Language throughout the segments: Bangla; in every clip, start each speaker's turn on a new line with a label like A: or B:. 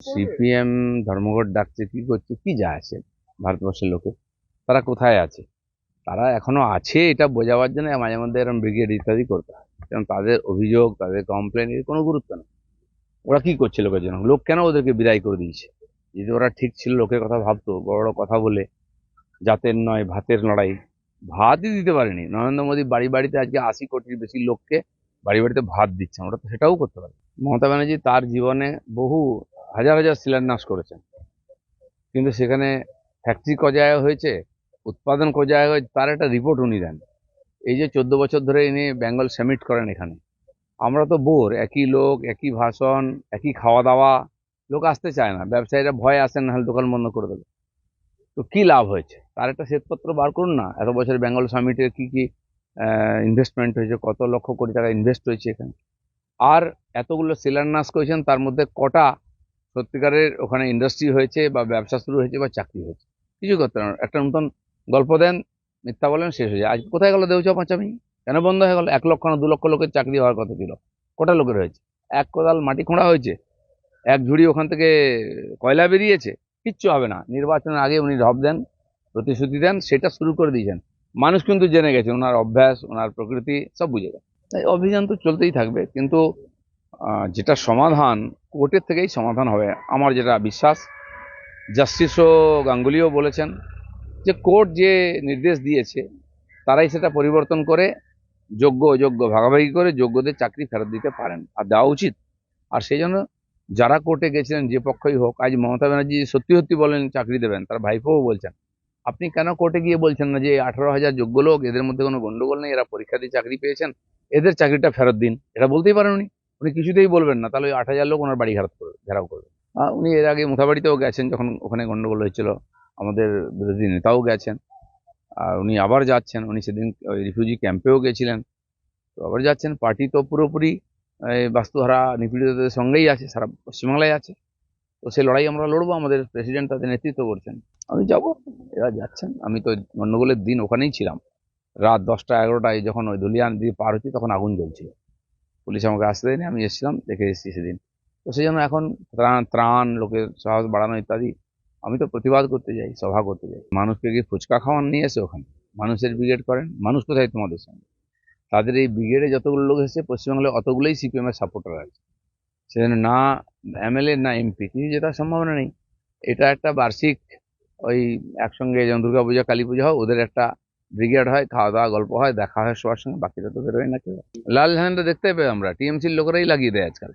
A: সিপিএম ধর্মঘট ডাকছে, কি করছে, কি যা আছে ভারতবর্ষের লোকে? তারা কোথায় আছে? তারা এখনও আছে, এটা বোঝাবার জন্য মাঝে মধ্যে এরকম ব্রিগেড ইত্যাদি করতে হয়। কারণ তাদের অভিযোগ, তাদের কমপ্লেন এর কোনো গুরুত্ব নেই। ওরা কি করছে লোকের জন্য? লোক কেন ওদেরকে বিদায় করে দিয়েছে? যদি ওরা ঠিক ছিল, লোকের কথা ভাবতো, বড় বড় কথা বলে, জাতের নয়, ভাতের লড়াই। ভাতই দিতে পারেনি। নরেন্দ্র মোদী বাড়ি বাড়িতে আজকে আশি কোটির বেশি লোককে বাড়ি বাড়িতে ভাত দিচ্ছে। ওরা তো সেটাও করতে পারে। মমতা ব্যানার্জি তার জীবনে বহু হাজার হাজার শিলান্যাস করেছেন। কিন্তু সেখানে ফ্যাক্টরি কজায় হয়েছে, উৎপাদন কজায় হয়েছে, তার একটা রিপোর্ট উনি দেন। এই যে চোদ্দ বছর ধরে ইনি বেঙ্গল সামিট করেন এখানে। আমরা তো বোর, একই লোক, একই ভাষণ, একই খাওয়া দাওয়া লোক আসতে চায় না। ব্যবসায়ীরা ভয় আসেন না হলে দোকান বন্ধ করে দেবে। তো কি লাভ হয়েছে? তার একটা শ্বেতপত্র বার করুন না। এত বছর বেঙ্গল সামিটের কি কি ইনভেস্টমেন্ট হয়েছে, কত লক্ষ কোটি টাকা ইনভেস্ট হয়েছে এখানে। আর এতগুলো শিলান্যাস করেছেন, তার মধ্যে কটা সত্যিকারের ওখানে ইন্ডাস্ট্রি হয়েছে বা ব্যবসা শুরু হয়েছে বা চাকরি হয়েছে। কিছু করতে না। একটা নতুন গল্প দেন, মিথ্যা বলেন, শেষ হয়ে যায়। আজ কোথায় গেল দেউচা পাঁচামি কেন বন্ধ হয়ে গেলো? এক লক্ষ না দু লক্ষ লোকের চাকরি হওয়ার কথা ছিল। কটা লোকের হয়েছে? এক কোদাল মাটি খোঁড়া হয়েছে? এক ঝুড়ি ওখান থেকে কয়লা বেরিয়েছে? কিচ্ছু হবে না। নির্বাচনের আগে উনি ঢপ দেন, প্রতিশ্রুতি দেন, সেটা শুরু করে দিয়েছেন। মানুষ কিন্তু জেনে গেছে, ওনার অভ্যাস, ওনার প্রকৃতি সব বুঝে গেছে। তাই অভিযান তো চলতেই থাকবে, কিন্তু যেটা সমাধান কোর্টের থেকেই সমাধান হবে। আমার যেটা বিশ্বাস, জাস্টিসও গাঙ্গুলিও বলেছেন যে কোর্ট যে নির্দেশ দিয়েছে, তারাই সেটা পরিবর্তন করে যোগ্য অযোগ্য, ভাগাভাগি করে যোগ্যদের চাকরি ফেরত দিতে পারেন আর দেওয়া উচিত। আর সেই জন্য যারা কোর্টে গেছিলেন, যে পক্ষই হোক, আজ মমতা ব্যানার্জি সত্যি সত্যি বলেন চাকরি দেবেন, তার ভাইপোও বলছেন, আপনি কেন কোর্টে গিয়ে বলছেন না যে আঠারো হাজার যোগ্য লোক, এদের মধ্যে কোনো গণ্ডগোল নেই, এরা পরীক্ষা দিয়ে চাকরি পেয়েছেন, এদের চাকরিটা ফেরত দিন? এটা বলতেই পারেন উনি। উনি কিছুতেই বলবেন না, তাহলে ওই আট হাজার লোক ওনার বাড়ি ঘেরাও করবে ঘেরাও করবে। উনি এর আগে মুথাবাড়িতেও গেছেন যখন ওখানে গণ্ডগোল হয়েছিল, আমাদের বিরোধী নেতাও গেছেন, আর উনি আবার যাচ্ছেন, উনি সেদিন ওই রিফিউজি ক্যাম্পেও গেছিলেন, তো আবার যাচ্ছেন, পার্টি তো পুরোপুরি বাস্তুহারা নিপীড়িতদের সঙ্গেই আছে, সারা পশ্চিমবাংলায় আছে, তো সেই লড়াই আমরা লড়বো, আমাদের প্রেসিডেন্ট তাদের নেতৃত্ব করছেন। আমি যাব, এরা যাচ্ছেন, আমি তো গণ্ডগোলের দিন ওখানেই ছিলাম। রাত দশটা এগারোটায় যখন ওই ধুলিয়ান দিয়ে পার হচ্ছি, তখন আগুন জ্বলছিল। পুলিশ আমাকে আসতে দেয়নি, আমি এসেছিলাম, দেখে এসেছি সেদিন। তো সেই জন্য এখন ত্রাণ ত্রাণ, লোকের সাহস বাড়ানো ইত্যাদি, আমি তো প্রতিবাদ করতে যাই, সভা করতে যাই। মানুষকে গিয়ে ফুচকা খাওয়ান নিয়ে এসে ওখানে? মানুষের ব্রিগেড করেন? মানুষ কোথায় তোমাদের সঙ্গে? তাদের এই ব্রিগেডে যতগুলো লোক এসেছে পশ্চিমবাংলায় অতগুলোই সিপিএমের সাপোর্টার আছে। সেজন্য না এমএলএ, না এমপি কিছু জেতার সম্ভাবনা নেই। এটা একটা বার্ষিক ওই একসঙ্গে যেমন দুর্গা পূজা কালী পূজা হয়, ওদের একটা ব্রিগেড হয় খাওয়া দাওয়া গল্প হয়, দেখা হয় সবার সঙ্গে, বাকিটা তো বেরোয় না কেউ লাল ঝান্ডা দেখতে পাবে আমরা। টিএমসির লোকেরাই লাগিয়ে দেয় আজকাল।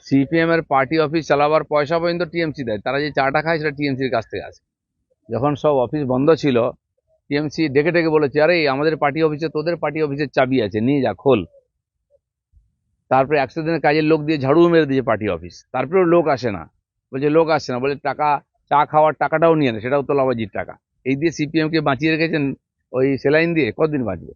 A: সিপিএম এর পার্টি অফিস চালাবার পয়সা পর্যন্ত টিএমসি দেয়। তারা যে চাটা খায় সেটা টিএমসির কাছ থেকে আসে। যখন সব অফিস বন্ধ ছিল, টিএমসি ডেকে ডেকে বলেছে, আরে, আমাদের পার্টি অফিসে, তোদের পার্টি অফিসের চাবি আছে, নিয়ে যা, খোল। তারপরে একশো দিনের কাজের লোক দিয়ে ঝাড়ু মেরে দিয়েছে পার্টি অফিস। তারপরেও লোক আসে না। বলছে, লোক আসে না। বলে টাকা, চা খাওয়ার টাকাটাও নিয়ে না, সেটাও তো তোলাবাজির টাকা। এই দিয়ে সিপিএমকে বাঁচিয়ে রেখেছেন ওই সেলাইন দিয়ে? কতদিন বাঁচবে?